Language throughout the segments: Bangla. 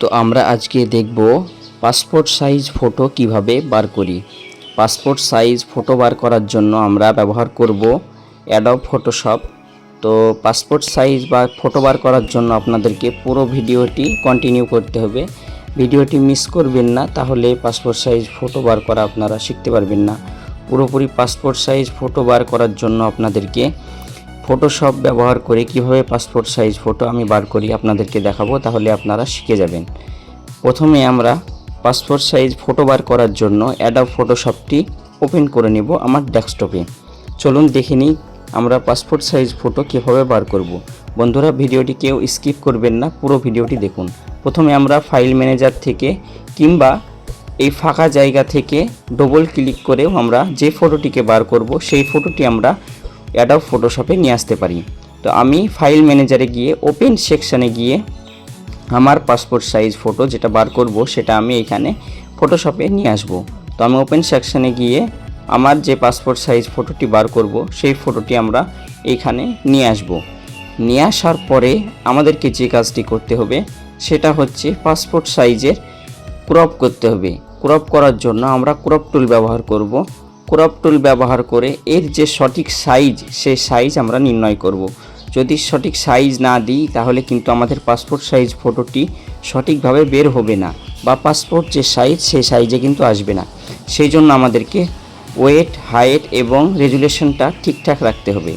তো আমরা আজকে দেখব পাসপোর্ট সাইজ ফটো কীভাবে বার করি। পাসপোর্ট সাইজ ফটো বার করার জন্য আমরা ব্যবহার করব অ্যাডব ফটোশপ তো পাসপোর্ট সাইজ বা ফটো বার করার জন্য আপনাদেরকে পুরো ভিডিওটি কন্টিনিউ করতে হবে। ভিডিওটি মিস করবেন না, তাহলে পাসপোর্ট সাইজ ফটো বার করা আপনারা শিখতে পারবেন না। পুরোপুরি পাসপোর্ট সাইজ ফটো বার করার জন্য আপনাদেরকে ফটোশপ ব্যবহার করে কীভাবে পাসপোর্ট সাইজ ফটো আমি বার করি আপনাদেরকে দেখাবো, তাহলে আপনারা শিখে যাবেন। প্রথমে আমরা পাসপোর্ট সাইজ ফটো বার করার জন্য অ্যাডাব ফটোশপটি ওপেন করে নেব আমার ডেস্কটপে চলুন দেখে নিই আমরা পাসপোর্ট সাইজ ফটো কীভাবে বার করব। বন্ধুরা, ভিডিওটি কেউ স্কিপ করবেন না, পুরো ভিডিওটি দেখুন। প্রথমে আমরা ফাইল ম্যানেজার থেকে কিংবা এই ফাঁকা জায়গা থেকে ডবল ক্লিক করেও আমরা যে ফটোটিকে বার করব, সেই ফটোটি আমরা অ্যাডাব ফটোশপে নিয়ে আসতে পারি। তো আমি ফাইল ম্যানেজারে গিয়ে ওপেন সেকশানে গিয়ে আমার পাসপোর্ট সাইজ ফটো যেটা বার করব, সেটা আমি এখানে ফটোশপে নিয়ে আসব। তো আমি ওপেন সেকশানে গিয়ে আমার যে পাসপোর্ট সাইজ ফটোটি বার করব, সেই ফটোটি আমরা এইখানে নিয়ে আসব। নিয়ে আসার পরে আমাদেরকে যে কাজটি করতে হবে, সেটা হচ্ছে পাসপোর্ট সাইজের ক্রপ করতে হবে। ক্রপ করার জন্য আমরা ক্রপ টুল ব্যবহার করব। ক্রপ টুল ব্যবহার করে এর যে সঠিক সাইজ সেই সাইজ আমরা নির্ণয় করব। যদি সঠিক সাইজ না দিই, তাহলে কিন্তু আমাদের পাসপোর্ট সাইজ ফটোটি সঠিকভাবে বের হবে না বা পাসপোর্ট যে সাইজ সেই সাইজে কিন্তু আসবে না। সেই জন্য আমাদেরকে ওয়েট হাইট এবং রেজুলেশনটা ঠিকঠাক রাখতে হবে।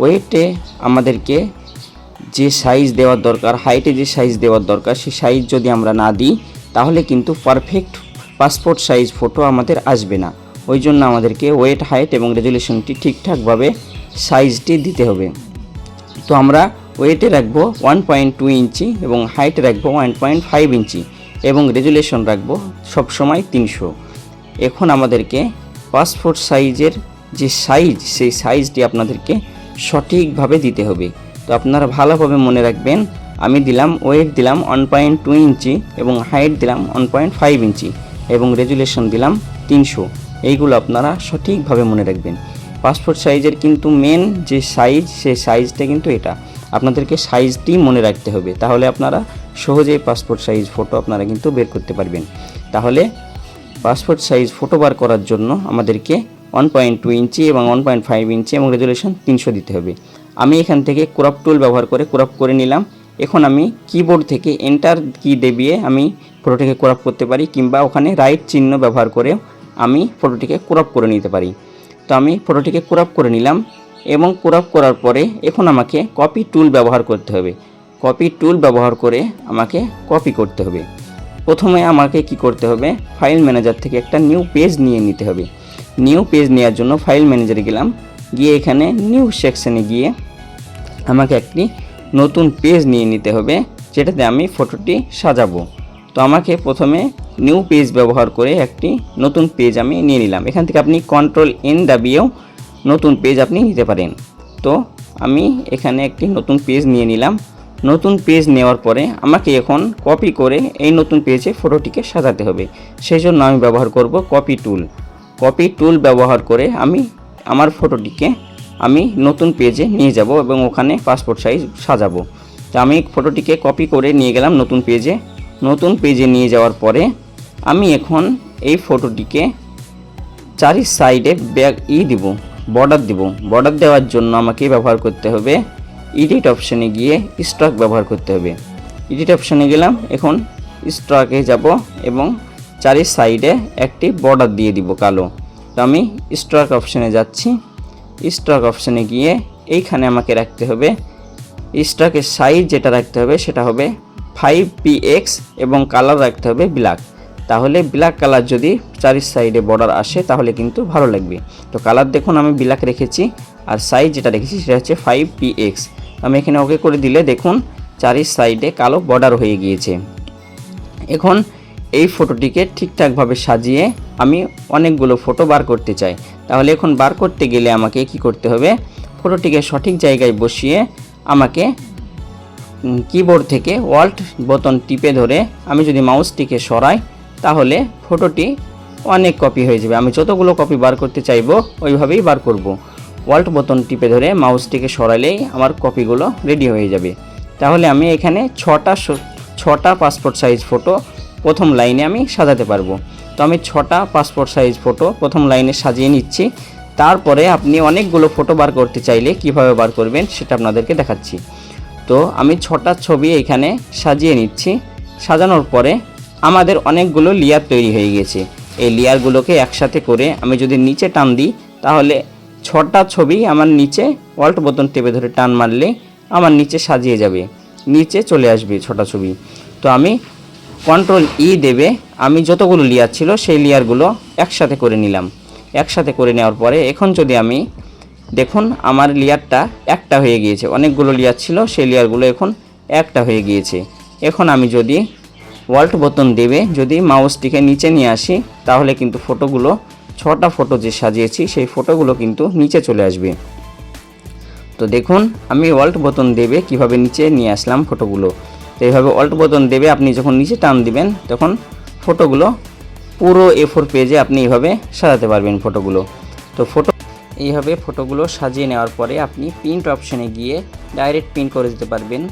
ওয়েটে আমাদেরকে যে সাইজ দেওয়ার দরকার হাইটে যে সাইজ দেওয়ার দরকার, সেই সাইজ যদি আমরা না দিই, তাহলে কিন্তু পারফেক্ট পাসপোর্ট সাইজ ফটো আমাদের আসবে না। ওই জন্য আমাদেরকে ওয়েট হাইট এবং রেজুলেশনটি ঠিকঠাকভাবে সাইজটি দিতে হবে। তো আমরা ওয়েটে রাখব ওয়ান পয়েন্ট টু ইঞ্চি এবং হাইটে রাখব ওয়ান পয়েন্ট ফাইভ ইঞ্চি এবং রেজুলেশন রাখব সবসময় তিনশো। এখন আমাদেরকে পাসপোর্ট সাইজের যে সাইজ সেই সাইজটি আপনাদেরকে সঠিকভাবে দিতে হবে। তো আপনারা ভালোভাবে মনে রাখবেন, আমি দিলাম ওয়েট দিলাম ওয়ান পয়েন্ট টু ইঞ্চি এবং হাইট দিলাম ওয়ান পয়েন্ট ফাইভ ইঞ্চি এবং রেজুলেশন দিলাম তিনশো। এইগুলো আপনারা সঠিকভাবে মনে রাখবেন। পাসপোর্ট সাইজের কিন্তু মেন যে সাইজ সেই সাইজটা কিন্তু এটা। আপনাদেরকে সাইজটি মনে রাখতে হবে। তাহলে আপনারা সহজেই পাসপোর্ট সাইজ ফটো আপনারা কিন্তু বের করতে পারবেন। তাহলে পাসপোর্ট সাইজ ফটো বার করার জন্য আমাদেরকে ওয়ান পয়েন্ট টু ইঞ্চি এবং ওয়ান পয়েন্ট ফাইভ ইঞ্চি এবং রেজুলেশন তিনশো দিতে হবে। আমি এখান থেকে ক্রপ টুল ব্যবহার করে ক্রপ করে নিলাম। এখন আমি কিবোর্ড থেকে এন্টার কি দেবিয়ে আমি ফটোটিকে ক্রপ করতে পারি কিংবা ওখানে রাইট চিহ্ন ব্যবহার করেও আমি ফটোটিকে ক্রপ করে নিতে পারি। তো আমি ফটোটিকে ক্রপ করে নিলাম এবং ক্রপ করার পরে এখন আমাকে কপি টুল ব্যবহার করতে হবে। কপি টুল ব্যবহার করে আমাকে কপি করতে হবে। প্রথমে আমাকে কি করতে হবে? ফাইল ম্যানেজার থেকে একটা নিউ পেজ নিয়ে নিতে হবে। নিউ পেজ নেওয়ার জন্য ফাইল ম্যানেজারে গেলাম। গিয়ে এখানে নিউ সেকশনে গিয়ে আমাকে একটি নতুন পেজ নিয়ে নিতে হবে, যেটাতে আমি ফটোটি সাজাবো। তো আমাকে প্রথমে নিউ পেজ ব্যবহার করে একটি নতুন পেজ আমি নিয়ে নিলাম। এখান থেকে আপনি কন্ট্রোল এন দাবিয়েও নতুন পেজ আপনি নিতে পারেন। তো আমি এখানে একটি নতুন পেজ নিয়ে নিলাম। নতুন পেজ নেওয়ার পরে আমাকে এখন কপি করে এই নতুন পেজে ফটোটিকে সাজাতে হবে। সেই জন্য আমি ব্যবহার করব কপি টুল কপি টুল ব্যবহার করে আমি আমার ফটোটিকে আমি নতুন পেজে নিয়ে যাব এবং ওখানে পাসপোর্ট সাইজ সাজাবো। তো আমি ফটোটিকে কপি করে নিয়ে গেলাম নতুন পেজে নতুন পেজে নিয়ে যাওয়ার পরে আমি এখন এই ফটোটিকে চারি সাইডে ব্যাগ ই দিব, বর্ডার দিব। বর্ডার দেওয়ার জন্য আমাকে ব্যবহার করতে হবে এডিট অপশানে গিয়ে স্টক ব্যবহার করতে হবে। এডিট অপশানে গেলাম, এখন স্টকে যাব এবং চারি সাইডে একটি বর্ডার দিয়ে দিব কালো। তো আমি স্টক অপশানে যাচ্ছি। স্টক অপশানে গিয়ে এইখানে আমাকে রাখতে হবে। স্টকের সাইজ যেটা রাখতে হবে সেটা হবে ফাইভ পি এক্স এবং কালার রাখতে হবে ব্ল্যাক তাহলে ব্ল্যাক কালার যদি চারি সাইডে বর্ডার আসে, তাহলে কিন্তু ভালো লাগবে। তো কালার দেখুন, আমি ব্ল্যাক রেখেছি, আর সাইজ যেটা রেখেছি সেটা হচ্ছে ফাইভ পি এক্স আমি এখানে ওকে করে দিলে দেখুন, চারি সাইডে কালো বর্ডার হয়ে গিয়েছে। এখন এই ফটোটিকে ঠিকঠাকভাবে সাজিয়ে আমি অনেকগুলো ফটো বার করতে চাই। তাহলে এখন বার করতে গেলে আমাকে কি করতে হবে? ফটোটিকে সঠিক জায়গায় বসিয়ে আমাকে কিবোর্ড থেকে ওয়াল্ট বোতন টিপে ধরে আমি যদি মাউসটিকে সরাই তাহলে ফটোটি অনেক কপি হয়ে যাবে। আমি যতগুলো কপি বার করতে চাইব, ওইভাবেই বার করব। ওয়াল্ট বোতন টিপে ধরে মাউসটিকে সরালেই আমার কপিগুলো রেডি হয়ে যাবে। তাহলে আমি এখানে ছটা ছটা পাসপোর্ট সাইজ ফটো প্রথম লাইনে আমি সাজাতে পারব। তো আমি ছটা পাসপোর্ট সাইজ ফটো প্রথম লাইনে সাজিয়ে নিচ্ছি। তারপরে আপনি অনেকগুলো ফটো বার করতে চাইলে কীভাবে বার করবেন সেটা আপনাদেরকে দেখাচ্ছি। তো আমি ছটা ছবি এখানে সাজিয়ে নিচ্ছি। সাজানোর পরে আমাদের অনেকগুলো লেয়ার তৈরি হয়ে গেছে। এই লেয়ারগুলোকে একসাথে করে আমি যদি নিচে টান দিই, তাহলে ছটা ছবি আমার নিচে অল্ট বোতন টেপে ধরে টান মারলে আমার নিচে সাজিয়ে যাবে। নিচে চলে আসবে ছটা ছবি। তো আমি কন্ট্রোল ই দেবে। আমি যতগুলো লেয়ার ছিল সেই লেয়ারগুলো একসাথে করে নিলাম। একসাথে করে নেওয়ার পরে এখন যদি আমি দেখুন আমার লেয়ারটা একটা হয়ে গিয়েছে। অনেকগুলো লেয়ার ছিল, সেই লেয়ারগুলো এখন একটা হয়ে গিয়েছে। এখন আমি যদি ওয়াল্ট বোতন দেবে। যদি মাউসটিকে নিচে নিয়ে আসি, তাহলে কিন্তু ফটোগুলো ছটা ফটো যে সাজিয়েছি, সেই ফটোগুলো কিন্তু নিচে চলে আসবে। তো দেখুন, আমি ওয়াল্ট বোতন দেবে, কীভাবে নিচে নিয়ে আসলাম ফটোগুলো তো এইভাবে অল্ট বোতন দেবে, আপনি যখন নিচে টান দিবেন, তখন ফটোগুলো পুরো এ ফোর পেজে আপনি এইভাবে সাজাতে পারবেন ফটোগুলো তো ফটো এইভাবে ফটোগুলো সাজিয়ে নেওয়ার পরে আপনি প্রিন্ট অপশনে গিয়ে ডাইরেক্ট প্রিন্ট করে দিতে পারবেন।